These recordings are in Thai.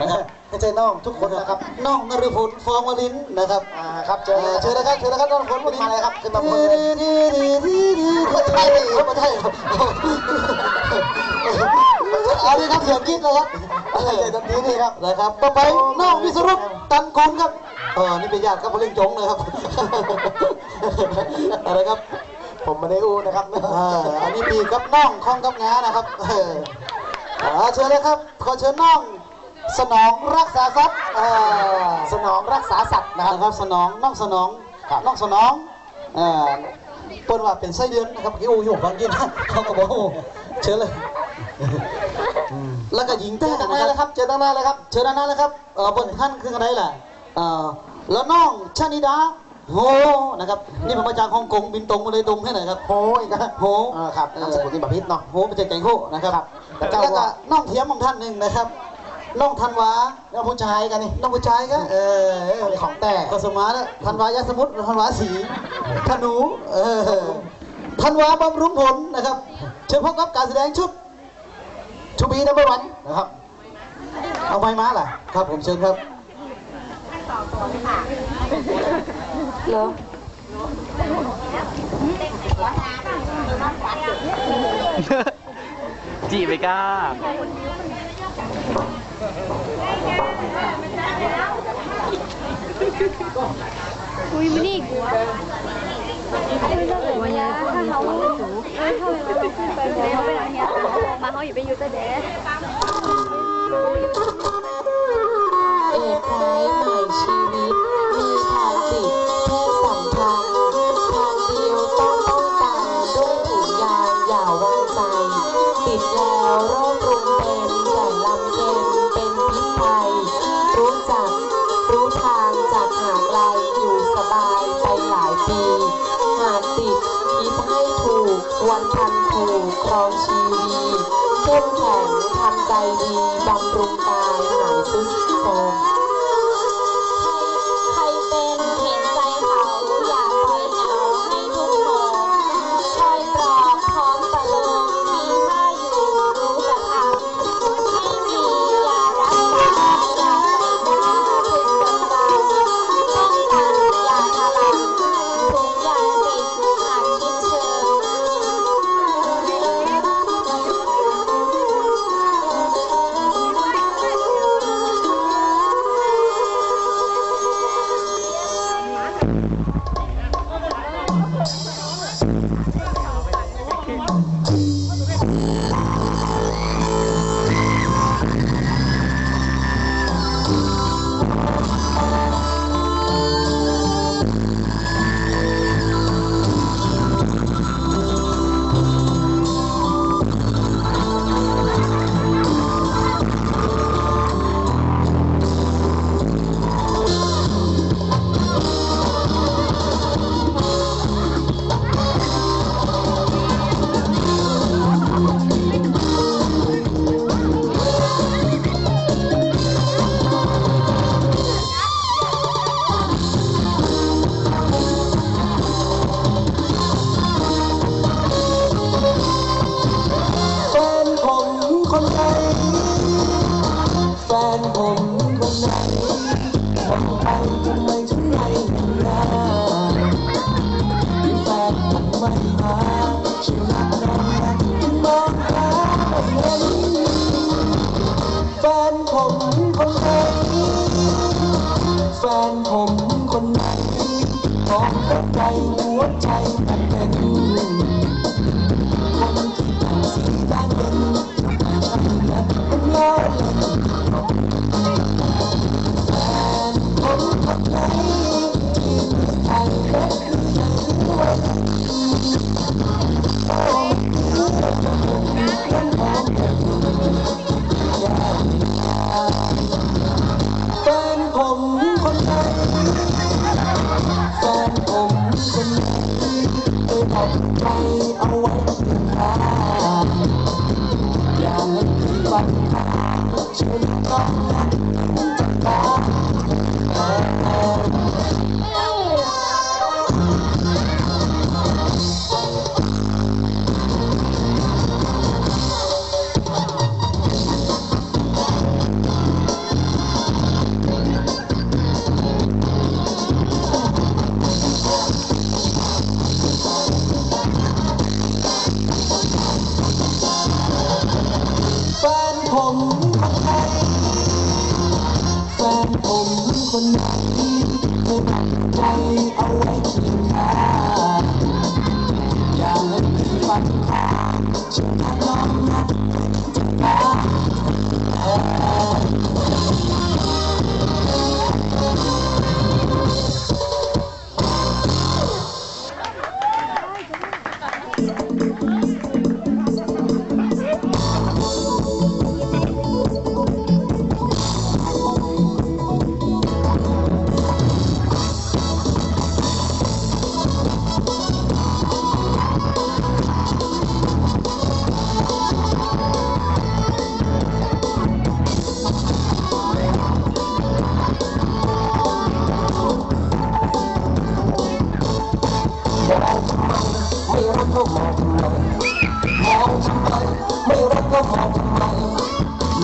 นะครับไม่ใช่น้องทุกคนนะครับน้องนฤพลฟองวลินนะครับอ่าครับเจเชิอญเชิญนะครับเชิญนะครับน้องนฤพลวลินมาเลยครับขึ้นมาบนเลยไม่ใช่ไม่ใช่เอาดีครับเสียงกิ๊กนะครับอะไรเลยทันทีนี่ครับนะครับต่อไปน้องวิศรุตตันกุลครับเออนี่เป็นญาติครับพลิงจงนะครับอะไรครับ ผมไม่ได้อู้นะครับอ่าอันนี้ปีกับน้องคองกับงานะครับเอออ่าเชิญเลยครับขอเชิญน้อง สนองรักษาทรัพย์อ่าสนองรักษาสัตว์นะครับครับสนองน้องสนองน้องสนองอ่าเปิ้นว่าเป็นไส้เดือนนะครับที่อูอยู่ฟังกินเขาก็บอกโอ้เชิญเลยแล้วก็หญิงเต้ตั้งนหน้าเลยครับเจอตั้งหน้าเลยครับเชิญด้านหน้าเลยครับเออบนท่านคืออะไรล่ะเออแล้วน้องชานิดาโฮนะครับนี่เป็นมาจากฮ่องกงบินตรงมาเลยตรงให้หน่อยครับโอ้ยนะโหอ่าครับนามสกุลที่บาพิษเนาะโหเป็นใจแกงโคนะครับแล้วก็ก็น้องเทียมของท่านหนึ่งนะครับ น้องธันวาแล้วผู้ชายกันนี่น้องผู้ชายก็เออเป็นของแต่ก็สมานะธันวายาสมุทรธันวาสีธนูเออธันวาบำรุงผลนะครับ เชิญพบกับการแสดงชุดชูบีนัมเบอร์วันนะครับ เอาไม้มาล่ะครับ ผมเชิญครับเหรอจีไปก้า อุ้ยไม่นี่กูวันนี้ถ้าเขาเอ้ยถ้าเราขึ้นไปเดี๋ยวเขาไปหลังเนี้ยมาเขาอยู่ไปอยู่แต่เด็ก ครองชีวีเข้มแข็งทำใจดีบำรุงกายหายซุดโทรม แฟนผมคนไหนแฟนผมคนไหนมองแต่ใจหัวใจมันเป็น แฟนผมคนไหนแฟนผมคนไหนเคยทำใจเอาไว้เพียงคราอย่าให้วันพาช่วยน้อง ผมแฟนผมคนไหนจะตัดใจเอาไว้ที่หน้าอย่าเลยมีปัญหาฉันรักน้องนะจะตา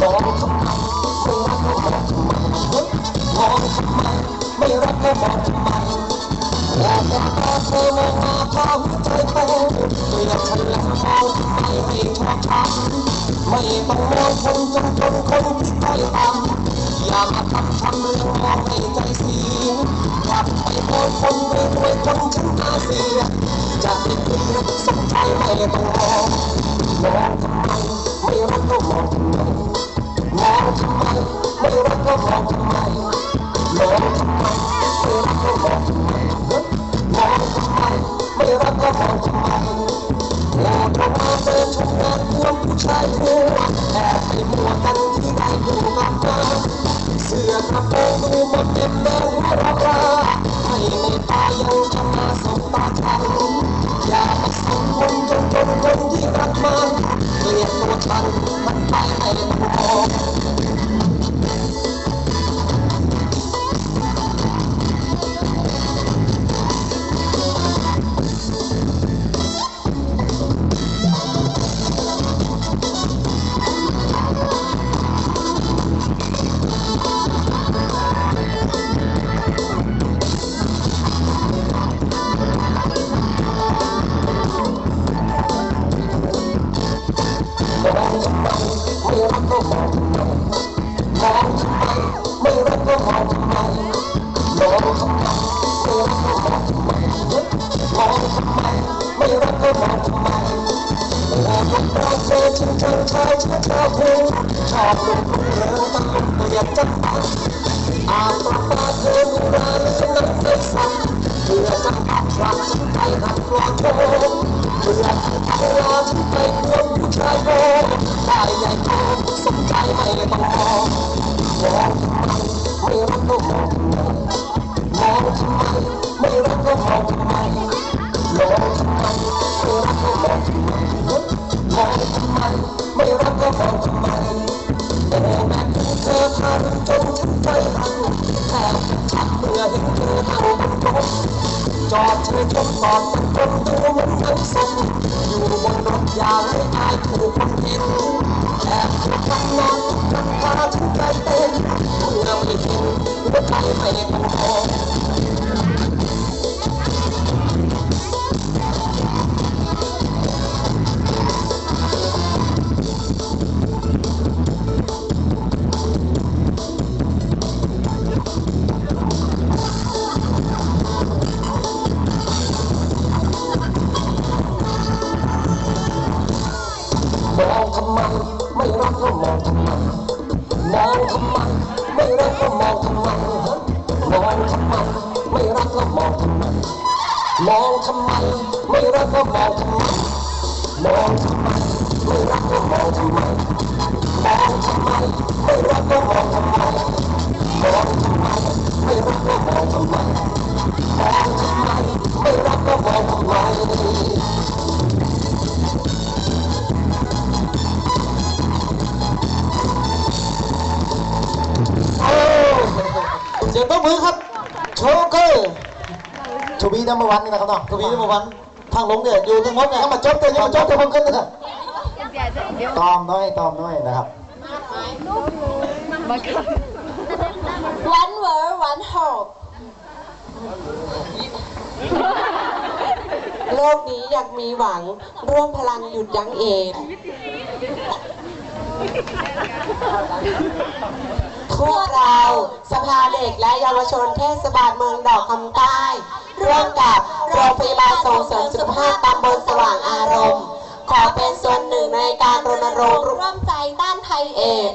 มองทำไมไม่รักก็มองทำไมเฮ้ยมองทำไมไม่รักก็มองทำไมอยากจะตาเธอมองมาพาหัวใจเต้นเมื่อฉันแล้วมองทำไมให้ชอบช้ำไม่ต้องมองคนจนจนคนที่ใกล้ต่ำอย่ามาทำทำเรื่องมองให้ใจเสียกลับไปมองคนรวยคนฉันตาเสียจะติดเรียนสนใจไม่ต้องมองมองทำไมไม่รักก็มอง ไม่รักก็มองทำไมโอ้ตรงมาเดินชมงานวงผู้ชายหัวแอบไปมัวกันที่ได้ดูกับมาเสื้อกระโปรงดูมันเต็มแดงหัวเราะไม่เมตายังจะมาสบตาฉันอย่ามาสนคนจนจนคนที่รักมันเกลียดตัวฉันมันไปให้ว ก็มองทำไมมองทำไมไม่รักก็มองทำไมมองทำไมไม่รักก็มองทำไมมองทำไมไม่รักก็มองทำไมเวลาคนเราเจอฉันเจอชายชาชาพูชอบลุกเรือตะลุกเปลี่ยนจังหวะอานตาตาเธอดูแลเลยน้ำใจสั่นเพื่อจะปักหลักฉันไปหักรอโท เพื่อเอาเวลาฉันไปควงผู้ชายโตได้ใหญ่โตสนใจไม่ต้องมองมองทำไมไม่รักก็มองทำไมมองทำไมไม่รักก็มองทำไมมองทำไมไม่รักก็มองทำไมเฮ้ยมองทำไมไม่รักก็มองทำไมโอ้แม่คุณเธอพาจนฉันใจหันแทบชักเมื่อเห็นเธอนั่งบน จอดเธอชมกอนเป็นคนดูเหมือนเงินสมอยู่บนรถยาวให้อายถูกคนเห็นแอบเธอทำงานทุกวันพาฉันใจเต้นเมื่อไม่เห็นหัวใจไม่ต้องมอง มองทำไมไม่รักก็มองทำไมมองทำไมไม่รักก็มองทำไมมองทำไมไม่รักก็มองทำไมมองทำไมไม่รักก็มองทำไมมองทำไมไม่รักก็มองทำไมโอ้เสียงตบมือครับ โชเกอร์ ชูบีนัมเบอร์วันนี่นะครับเนาะทวีนวันทางลงเนี่ยอยู่ทั้งหมดเนี่ยเอามาจบเตะยังมาจบเตะพร้อมกันเลยครับเดี๋ยวตอมน้อยตอมน้อยนะครับ One word one hope โลกนี้อยากมีหวังร่วมพลังหยุดยั้งเอดส์พวกเราสภาเด็กและเยาวชนเทศบาลเมืองดอกคำใต้ ร่วมกับโรงพยาบาลส่งเสริมสุขภาพตำบลสว่างอารมณ์ ขอเป็นส่วนหนึ่งในการรณรงค์ร่วมใจต้านภัยเอด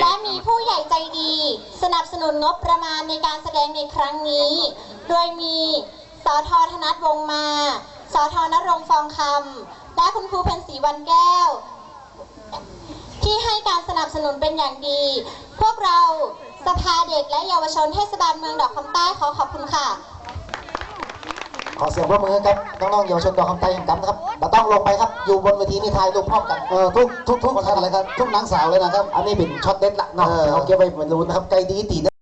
และมีผู้ใหญ่ใจดี สนับสนุนงบประมาณในการแสดงในครั้งนี้ โดยมีสทธนัทวงมา สทนรงฟองคำและคุณครูเพ็ญศรีวันแก้ว ที่ให้การสนับสนุนเป็นอย่างดี พวกเรา สภาเด็กและเยาวชนเทศบาลเมืองดอกคำใต้ขอขอบคุณค่ะ ขอเสียงปรบมือให้ครับน้องๆเยาวชนดอกคำไตแห่งกัมนะครับเราต้องลงไปครับอยู่บนเวทีนี่ถ่ายรูปพร้อมกันเออทุกทุกทุกท่านเลยครับทุกนางสาวเลยนะครับ อันนี้เป็นช็อตเด็ดละเนาะเออเอาเก็บไว้เหมือนรู้นะครับไกลดีตี